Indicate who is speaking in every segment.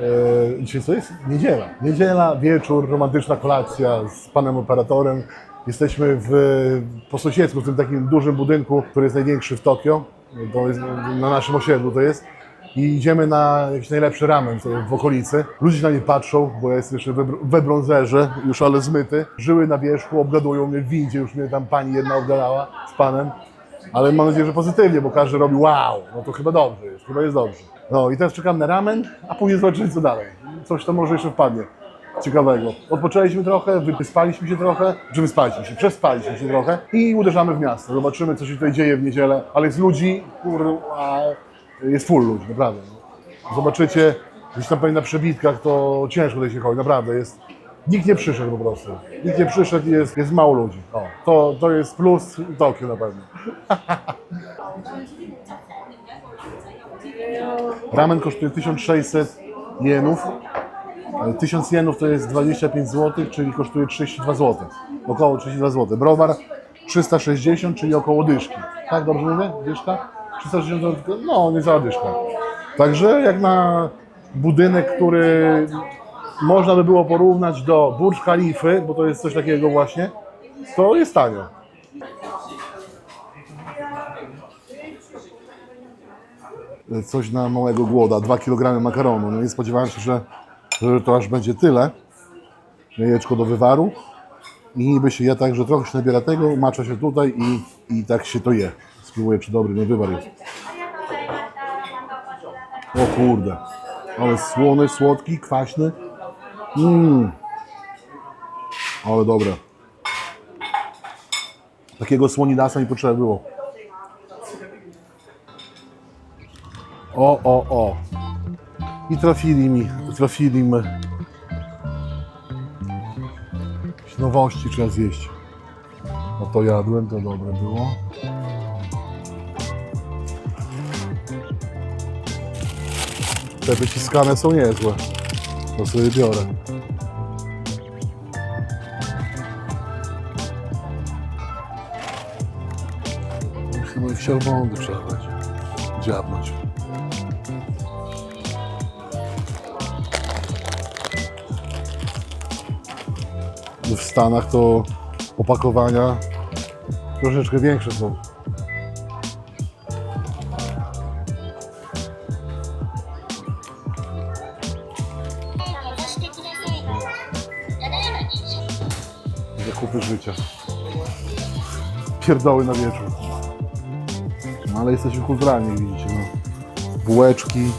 Speaker 1: E, dzisiaj co jest? Niedziela. Niedziela, wieczór, romantyczna kolacja z panem operatorem. Jesteśmy w, po sąsiedzku, w tym takim dużym budynku, który jest największy w Tokio. To jest, na naszym osiedlu to jest. I idziemy na jakiś najlepszy ramen w okolicy. Ludzie na mnie patrzą, bo ja jestem jeszcze we, we brązerze, już ale zmyty. Żyły na wierzchu, obgadują mnie w windzie, już mnie tam pani jedna obgadała z panem. Ale mam nadzieję, że pozytywnie, bo każdy robi wow, no to chyba dobrze jest, chyba jest dobrze. No i teraz czekam na ramen, a później zobaczymy co dalej. Coś tam może jeszcze wpadnie ciekawego. Odpoczęliśmy trochę, wyspaliśmy się trochę, czy wyspaliśmy się, przespaliśmy się trochę i uderzamy w miasto. Zobaczymy co się tutaj dzieje w niedzielę, ale jest ludzi, kurwa, jest full ludzi, naprawdę. Zobaczycie, gdzieś tam pewnie na przebitkach to ciężko tutaj się chodzi, naprawdę jest. Nikt nie przyszedł po prostu. Nikt nie przyszedł i jest, jest mało ludzi. O, to, to jest plus Tokio na pewno. Ramen kosztuje 1600 jenów. E, 1000 jenów to jest 25 zł, czyli kosztuje 32 zł. Około 32 zł. Browar 360, czyli około dyszki. Tak, dobrze mówię? Dyszka? 360 zł, no nie za dyszka. Także jak na budynek, który można by było porównać do Burj Khalify, bo to jest coś takiego właśnie, to jest tanio. Coś na małego głoda, 2 kg makaronu. No nie spodziewałem się, że, że to aż będzie tyle. Jajeczko do wywaru. I niby się je tak, że trochę się nabiera tego, macza się tutaj i, i tak się to je. Spróbuję, czy dobry, wywar jest. O kurde. Ale słony, słodki, kwaśny. Mmm. Ale dobre. Takiego słonidasa mi potrzeba było. O, o, o. I trafili mi, trafili mi. Jakieś nowości trzeba zjeść. No to jadłem, to dobre było. Te wyciskane są niezłe. To sobie biorę. Chyba i w trzeba będzie dziabnąć. Stanach to opakowania troszeczkę większe są. Zakupy życia. Pierdoły na wieczór. No ale jesteśmy kulturalni, widzicie. No. Bułeczki,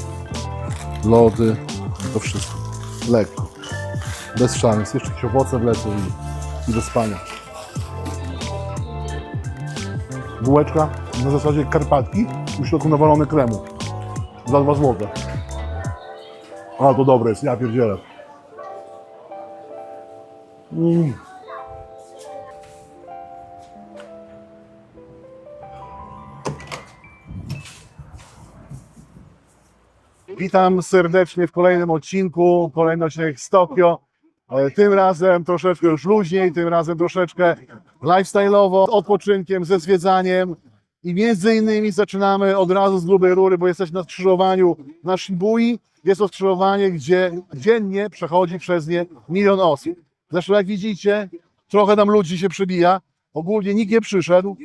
Speaker 1: lody, to wszystko. Lekko bez szans. Jeszcze jakieś owoce wlecą i, i do spania. Bułeczka na zasadzie karpatki w środku nawalony kremu. Za 2 złote. A to dobre jest, ja pierdzielę. Mm. Witam serdecznie w kolejnym odcinku, kolejny odcinek z Tokio. Tym razem troszeczkę już luźniej, tym razem troszeczkę lifestyle'owo, odpoczynkiem, ze zwiedzaniem. I między innymi zaczynamy od razu z grubej rury, bo jesteśmy na skrzyżowaniu na Shibui. Jest to skrzyżowanie, gdzie dziennie przechodzi przez nie milion osób. Zresztą jak widzicie, trochę tam ludzi się przybija. Ogólnie nikt nie przyszedł.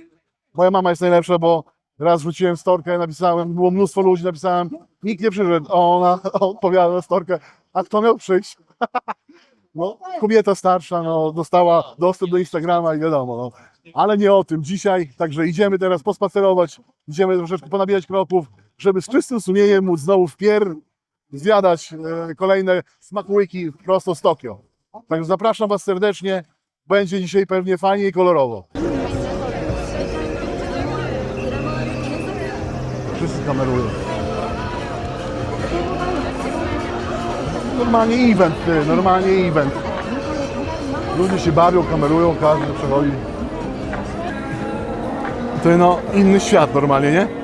Speaker 1: Moja mama jest najlepsza, bo raz rzuciłem storkę, napisałem, było mnóstwo ludzi, napisałem, nikt nie przyszedł. Ona odpowiada na storkę, a kto miał przyjść? No, kobieta starsza no, dostała dostęp do Instagrama i wiadomo, no. ale nie o tym dzisiaj, także idziemy teraz pospacerować, idziemy troszeczkę ponabijać kroków, żeby z czystym sumieniem móc znowu w pier zwiadać e, kolejne smakołyki prosto z Tokio. Także zapraszam Was serdecznie, będzie dzisiaj pewnie fajnie i kolorowo. Wszyscy kamerują. Normalnie event, ty, normalnie event. Ludzie się bawią, kamerują, każdy przechodzi. To no, inny świat normalnie, nie?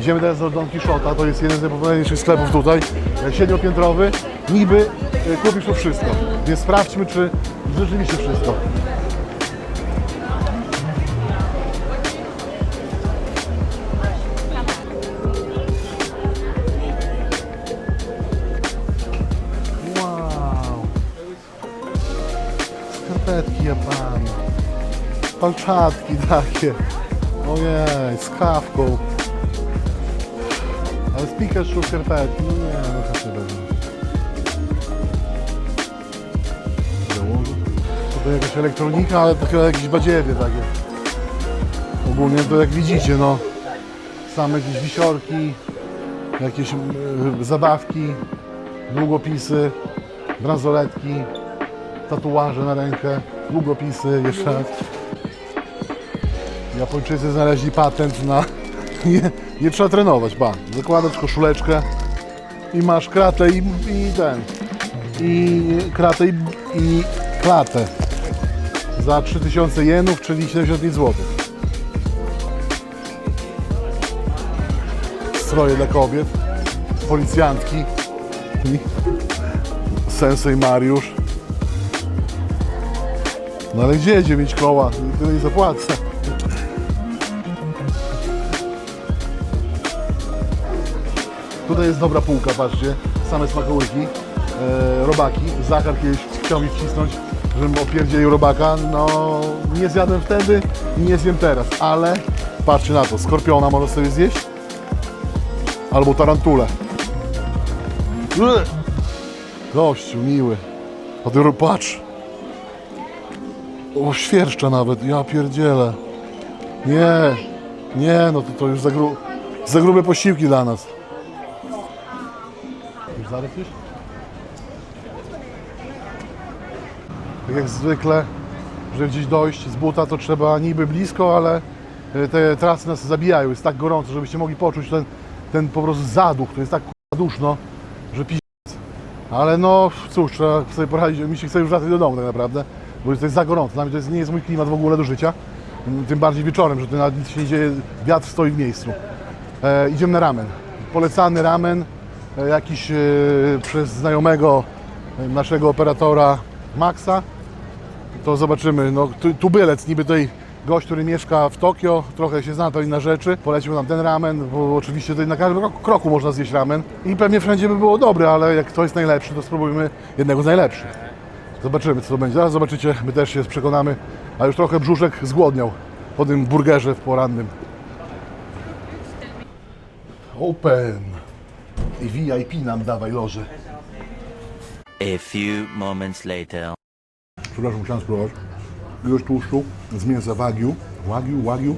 Speaker 1: Idziemy teraz do Don Quixota, to jest jeden z najpopularniejszych sklepów tutaj, e, siedmiopiętrowy. Niby e, kupisz tu wszystko, więc sprawdźmy, czy rzeczywiście wszystko. Wow. Skarpetki Japana. Palczatki takie. Ojej, z kawką. Ale z Pikachu skarpetki. No nie, no to się. Założę. To jakaś elektronika, ale to chyba jakieś badziewie takie. Ogólnie to jak widzicie, no. Same jakieś wisiorki, jakieś e, zabawki, długopisy, bransoletki, tatuaże na rękę, długopisy, jeszcze raz. Japończycy znaleźli patent na... Nie, nie trzeba trenować, ba. Zakładasz koszuleczkę i masz kratę i, i ten... I kratę i, i klatę. Za 3000 jenów, czyli 75 zł. Stroje dla kobiet, policjantki. I Sensei Mariusz. No ale gdzie 9 koła? Tyle nie zapłacę. Tutaj jest dobra półka, patrzcie. Same smakołyki, e, robaki. Zachar kiedyś chciał mi wcisnąć, żebym opierdzielił robaka. No, nie zjadłem wtedy i nie zjem teraz, ale patrzcie na to. Skorpiona można sobie zjeść. Albo tarantulę. Gościu, miły. A ty patrz. O, świerszcza nawet, ja pierdzielę. Nie, nie, no to, to już za, gru, za grube posiłki dla nas. Już zarys już? Tak jak zwykle, żeby gdzieś dojść z buta, to trzeba niby blisko, ale e, te trasy nas zabijają. Jest tak gorąco, żebyście mogli poczuć ten, ten po prostu zaduch. To jest tak duszno, że pi... Ale no cóż, trzeba sobie poradzić. Mi się chce już wracać do domu tak naprawdę, bo to jest za gorąco. Dla mnie to jest, nie jest mój klimat w ogóle do życia. Tym bardziej wieczorem, że to nawet nic się nie dzieje, wiatr stoi w miejscu. E, idziemy na ramen. Polecany ramen, jakiś e, przez znajomego e, naszego operatora Maxa. To zobaczymy. No, tu, tubylec, niby tutaj gość, który mieszka w Tokio, trochę się zna to na rzeczy. Polecił nam ten ramen, bo oczywiście tutaj na każdym kroku można zjeść ramen. I pewnie wszędzie by było dobre, ale jak to jest najlepszy, to spróbujmy jednego z najlepszych. Zobaczymy, co to będzie. Zaraz zobaczycie, my też się przekonamy. A już trochę brzuszek zgłodniał po tym burgerze w porannym. Open. I VIP nam dawaj loże.
Speaker 2: A few moments later.
Speaker 1: Przepraszam, musiałem spróbować. Ilość tłuszczu z mięsa wagyu, wagyu, wagyu,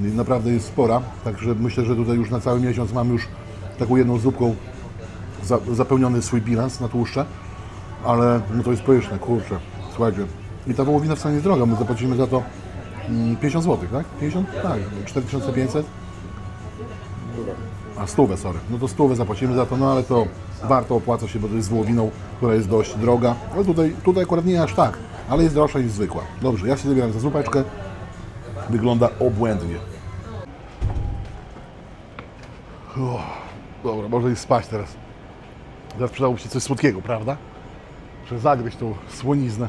Speaker 1: naprawdę jest spora. Także myślę, że tutaj już na cały miesiąc mamy już taką jedną zupką za, zapełniony swój bilans na tłuszcze. Ale no to jest pyszne, kurczę. Słuchajcie. I ta wołowina wcale nie jest droga. My zapłacimy za to mm, 50 zł, tak? 50? Tak. 4500. A stówę, sorry. No to stówę zapłacimy za to, no ale to warto, opłaca się, bo to jest wołowiną, która jest dość droga. Ale tutaj, tutaj akurat nie aż tak, ale jest droższa niż zwykła. Dobrze, ja się zabieram za zupeczkę. Wygląda obłędnie. Uff, dobra, można iść spać teraz. Teraz przydałoby się coś słodkiego, prawda? Żeby zagryźć tą słoniznę.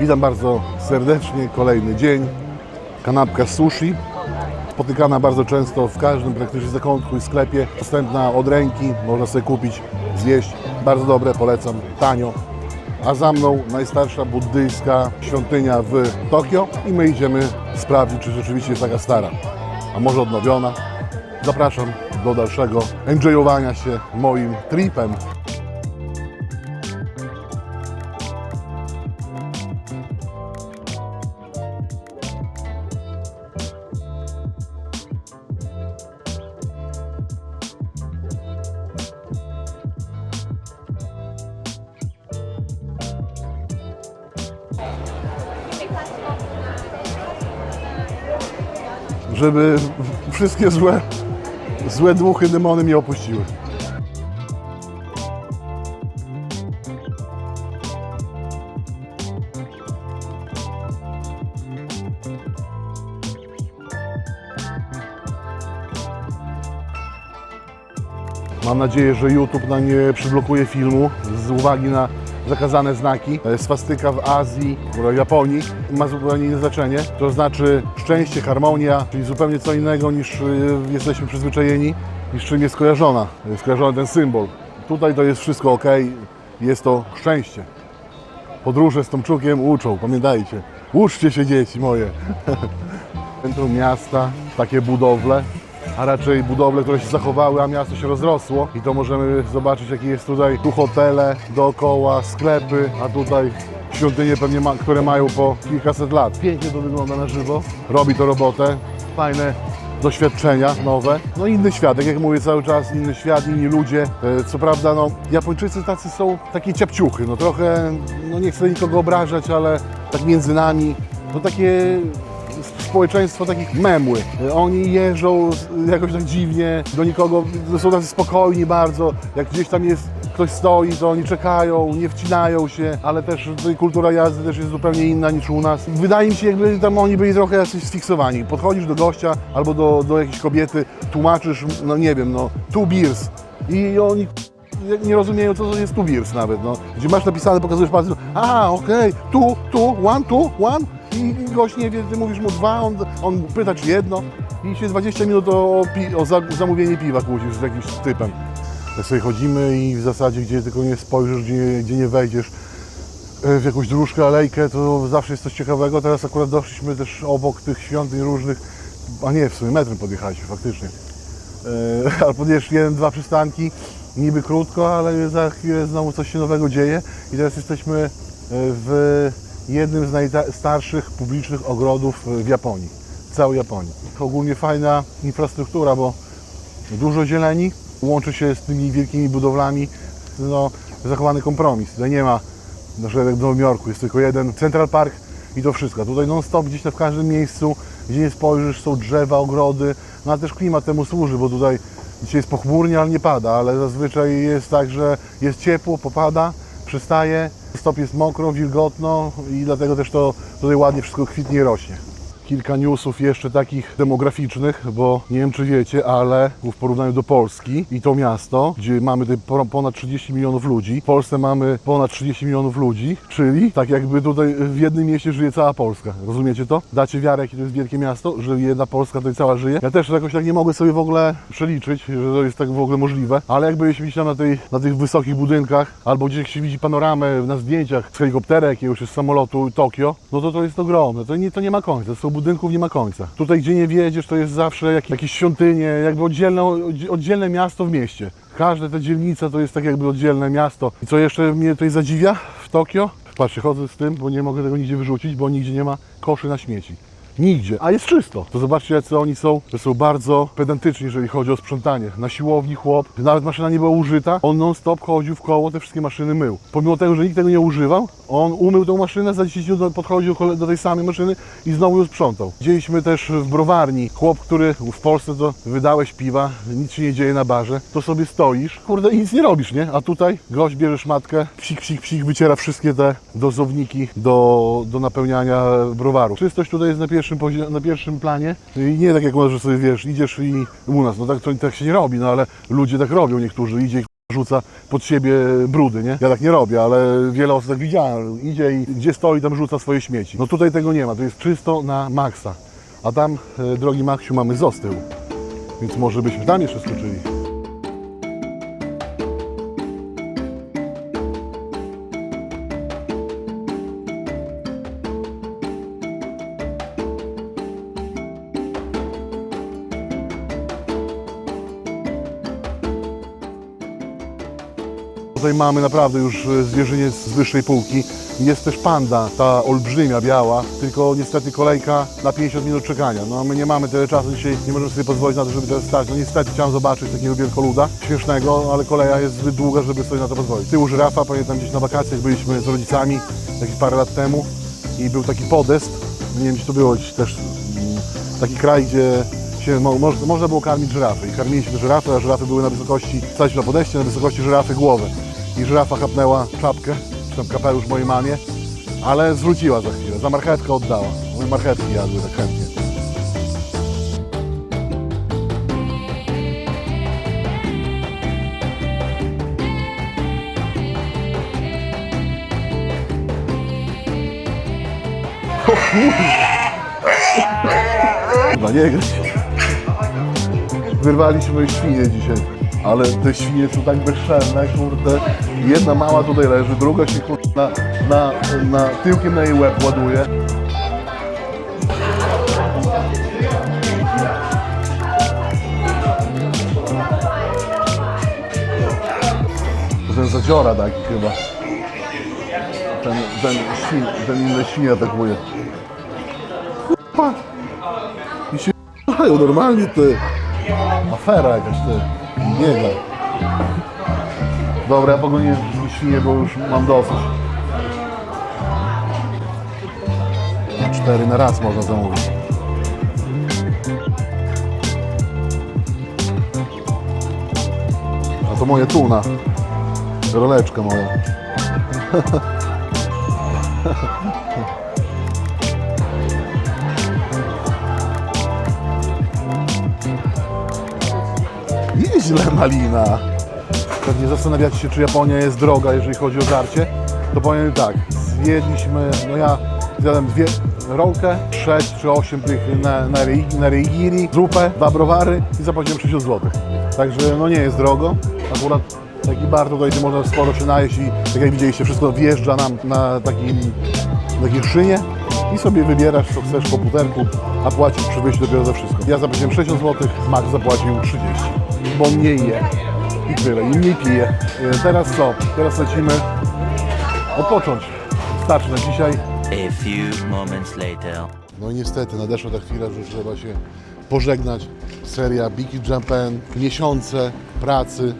Speaker 1: Witam bardzo serdecznie, kolejny dzień. Kanapka sushi, spotykana bardzo często w każdym praktycznie zakątku i sklepie. Dostępna od ręki, można sobie kupić, zjeść. Bardzo dobre, polecam, tanio. A za mną najstarsza buddyjska świątynia w Tokio i my idziemy sprawdzić, czy rzeczywiście jest taka stara, a może odnowiona. Zapraszam do dalszego enjoyowania się moim tripem. żeby wszystkie złe, złe duchy, demony mnie opuściły. Mam nadzieję, że YouTube na nie przyblokuje filmu z uwagi na zakazane znaki. E, Swastyka w Azji, w Japonii ma zupełnie inne znaczenie. To znaczy szczęście, harmonia, czyli zupełnie co innego niż e, jesteśmy przyzwyczajeni, niż czym jest skojarzona, jest skojarzony ten symbol. Tutaj to jest wszystko ok, jest to szczęście. Podróże z Tomczukiem uczą, pamiętajcie. Uczcie się dzieci moje. Centrum miasta, takie budowle, a raczej budowle, które się zachowały, a miasto się rozrosło. I to możemy zobaczyć, jakie jest tutaj, tu hotele dookoła, sklepy, a tutaj świątynie pewnie, ma, które mają po kilkaset lat. Pięknie to wygląda na żywo, robi to robotę, fajne doświadczenia nowe. No inny świat, tak jak mówię cały czas, inny świat, inni ludzie. E, Co prawda, no, Japończycy tacy są takie ciapciuchy, no trochę, no nie chcę nikogo obrażać, ale tak między nami, no takie społeczeństwo takich memły. Oni jeżdżą jakoś tak dziwnie, do nikogo, są tacy spokojni bardzo. Jak gdzieś tam jest, ktoś stoi, to oni czekają, nie wcinają się, ale też kultura jazdy też jest zupełnie inna niż u nas. Wydaje mi się, jakby tam oni byli trochę jacyś sfiksowani. Podchodzisz do gościa albo do, do jakiejś kobiety, tłumaczysz, no nie wiem, no, two beers i oni nie rozumieją, co to jest two beers nawet, no. Gdzie masz napisane, pokazujesz palcem, a, okej, tu, tu, one, tu, one, i i gość nie wie, ty mówisz mu dwa, on, on pyta, czy jedno, i się 20 minut o, pi, o za, zamówienie piwa kłócisz z jakimś typem. Tak sobie chodzimy i w zasadzie, gdzie tylko nie spojrzysz, gdzie, gdzie nie wejdziesz, e, w jakąś dróżkę, alejkę, to zawsze jest coś ciekawego. Teraz akurat doszliśmy też obok tych świątyń różnych, a nie, w sumie metrem podjechaliśmy faktycznie. E, ale podjeżdżasz jeden, dwa przystanki, niby krótko, ale za chwilę znowu coś się nowego dzieje i teraz jesteśmy e, w jednym z najstarszych publicznych ogrodów w Japonii, w całej Japonii. Ogólnie fajna infrastruktura, bo dużo zieleni, łączy się z tymi wielkimi budowlami, no, zachowany kompromis. Tutaj nie ma, na przykład jak w Nowym Jorku, jest tylko jeden Central Park i to wszystko. Tutaj non-stop gdzieś tam w każdym miejscu, gdzie nie spojrzysz, są drzewa, ogrody, no ale też klimat temu służy, bo tutaj dzisiaj jest pochmurnie, ale nie pada, ale zazwyczaj jest tak, że jest ciepło, popada, przystaje, stop jest mokro, wilgotno i dlatego też to tutaj ładnie wszystko kwitnie i rośnie. Kilka newsów jeszcze takich demograficznych, bo nie wiem czy wiecie, ale w porównaniu do Polski i to miasto, gdzie mamy ponad 30 milionów ludzi, w Polsce mamy ponad 30 milionów ludzi, czyli tak jakby tutaj w jednym mieście żyje cała Polska. Rozumiecie to? Dacie wiarę, jakie to jest wielkie miasto, że jedna Polska tutaj cała żyje. Ja też jakoś tak nie mogę sobie w ogóle przeliczyć, że to jest tak w ogóle możliwe, ale jak byliśmy tam na, na tych wysokich budynkach, albo gdzieś jak się widzi panoramę na zdjęciach z helikoptera jakiegoś z samolotu Tokio, no to to jest ogromne, to nie, to nie ma końca, z tych budynków nie ma końca. Tutaj gdzie nie wjedziesz, to jest zawsze jak, jakieś świątynie, jakby oddzielne, oddzie- oddzielne miasto w mieście. Każda ta dzielnica to jest tak jakby oddzielne miasto. I co jeszcze mnie tutaj zadziwia w Tokio? Patrzcie, chodzę z tym, bo nie mogę tego nigdzie wyrzucić, bo nigdzie nie ma koszy na śmieci. Nigdzie, a jest czysto. To zobaczcie, jacy oni są. To są bardzo pedantyczni, jeżeli chodzi o sprzątanie. Na siłowni chłop, nawet maszyna nie była użyta, on non-stop chodził w koło, te wszystkie maszyny mył. Pomimo tego, że nikt tego nie używał, on umył tą maszynę, za 10 minut podchodził do tej samej maszyny i znowu ją sprzątał. Widzieliśmy też w browarni chłop, który w Polsce to wydałeś piwa, nic się nie dzieje na barze, to sobie stoisz, kurde i nic nie robisz, nie? A tutaj gość bierzesz matkę, psik, psik, psik, wyciera wszystkie te dozowniki do, do napełniania browaru. Czystość tutaj jest na pierwszym, pozi- na pierwszym planie i nie tak jak możesz sobie, wiesz, idziesz i u nas, no tak, to, tak się nie robi, no ale ludzie tak robią, niektórzy idzie i rzuca pod siebie brudy, nie? Ja tak nie robię, ale wiele osób tak widziałem. Idzie i gdzie stoi, tam rzuca swoje śmieci. No tutaj tego nie ma, to jest czysto na maksa. A tam, e, drogi Maksiu, mamy zostył. Więc może byśmy tam jeszcze skoczyli. Tutaj mamy naprawdę już e, zwierzyniec z wyższej półki. Jest też panda, ta olbrzymia, biała, tylko niestety kolejka na 50 minut czekania. No my nie mamy tyle czasu dzisiaj, nie możemy sobie pozwolić na to, żeby teraz stać. No niestety chciałem zobaczyć takiego wielkoluda, śmiesznego, ale koleja jest zbyt długa, żeby sobie na to pozwolić. Tyłu żyrafa, pamiętam gdzieś na wakacjach byliśmy z rodzicami jakieś parę lat temu i był taki podest, nie wiem gdzie to było, też mm, taki kraj, gdzie się mo, moż, można było karmić żyrafy i karmiliśmy żyrafy, a żyrafy były na wysokości, staliśmy na podejście, na wysokości żyrafy głowy i żyrafa chapnęła czapkę, czy tam kapelusz mojej mamie, ale zwróciła za chwilę, za marchewkę oddała. Moje marchewki jadły tak chętnie. Chyba nie gryź. Wyrwaliśmy świnie dzisiaj ale te świnie są tak bezczelne, kurde. Jedna mała tutaj leży, druga się kurde, na, na, na tyłkiem na jej łeb ładuje. Ten zadziora taki chyba. Ten, ten, świn, ten inny świnie atakuje. Kurwa. I się normalnie ty. Afera jakaś ty. Biega. Dobra, ja pogonię świnie, bo już mam dosyć. Cztery na raz można zamówić. A to moje tuna. Roleczka moja. Nieźle malina. Pewnie zastanawiacie się, czy Japonia jest droga, jeżeli chodzi o żarcie. To powiem tak, zjedliśmy, no ja zjadłem dwie rolkę, sześć czy osiem tych na, na, na rigiri, zupę, dwa browary i zapłaciłem 60 zł. Także no nie jest drogo. Akurat taki bar tutaj można sporo się najeść i tak jak widzieliście, wszystko wjeżdża nam na takim, takiej szynie i sobie wybierasz co chcesz w komputerku, a płacisz przy wyjściu dopiero za wszystko. Ja zapłaciłem 60 zł, Max zapłacił 30, bo mniej je i tyle, i mniej pije. E, Teraz co? Teraz lecimy odpocząć. Starczy na dzisiaj.
Speaker 2: A few moments later.
Speaker 1: No i niestety nadeszła ta chwila, że trzeba się pożegnać. Seria Biki Japan, miesiące pracy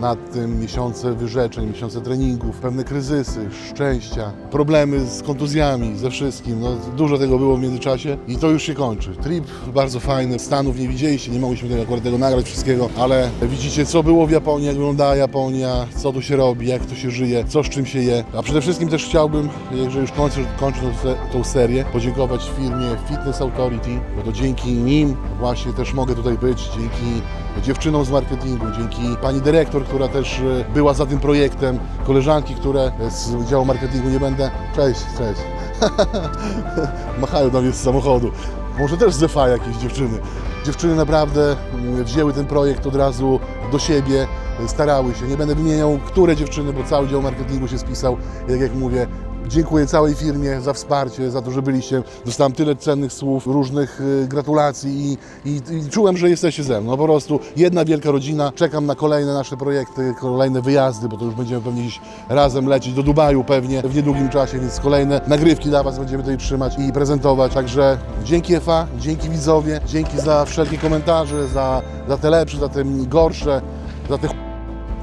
Speaker 1: nad tym, miesiące wyrzeczeń, miesiące treningów, pewne kryzysy, szczęścia, problemy z kontuzjami, ze wszystkim. No, dużo tego było w międzyczasie i to już się kończy. Trip bardzo fajny, Stanów nie widzieliście, nie mogliśmy tego, akurat tego nagrać wszystkiego, ale widzicie co było w Japonii, jak wyglądała Japonia, co tu się robi, jak tu się żyje, co z czym się je. A przede wszystkim też chciałbym, jeżeli już kończę, kończę tą, tą serię, podziękować firmie Fitness Authority, bo to dzięki nim właśnie też mogę tutaj być, dzięki dziewczynom z marketingu, dzięki pani dyrektor, która też e, była za tym projektem, koleżanki, które z działu marketingu nie będę. Cześć, cześć. Machają do mnie z samochodu. Może też z EFA jakieś dziewczyny. Dziewczyny naprawdę mm, wzięły ten projekt od razu do siebie, e, starały się. Nie będę wymieniał, które dziewczyny, bo cały dział marketingu się spisał. Jak jak mówię, Dziękuję całej firmie za wsparcie, za to, że byliście. Dostałem tyle cennych słów, różnych y, gratulacji i, i, i czułem, że jesteście ze mną. No po prostu jedna wielka rodzina. Czekam na kolejne nasze projekty, kolejne wyjazdy, bo to już będziemy pewnie gdzieś razem lecieć do Dubaju pewnie w niedługim czasie, więc kolejne nagrywki dla Was będziemy tutaj trzymać i prezentować. Także dzięki EFA, dzięki widzowie, dzięki za wszelkie komentarze, za, za te lepsze, za te gorsze, za te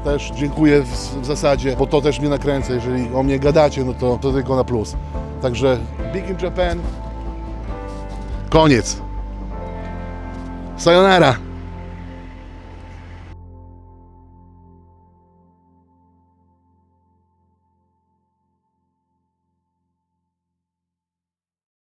Speaker 1: też dziękuję w, w zasadzie, bo to też mnie nakręca. Jeżeli o mnie gadacie, no to, to tylko na plus. Także Big in Japan. Koniec. Sayonara.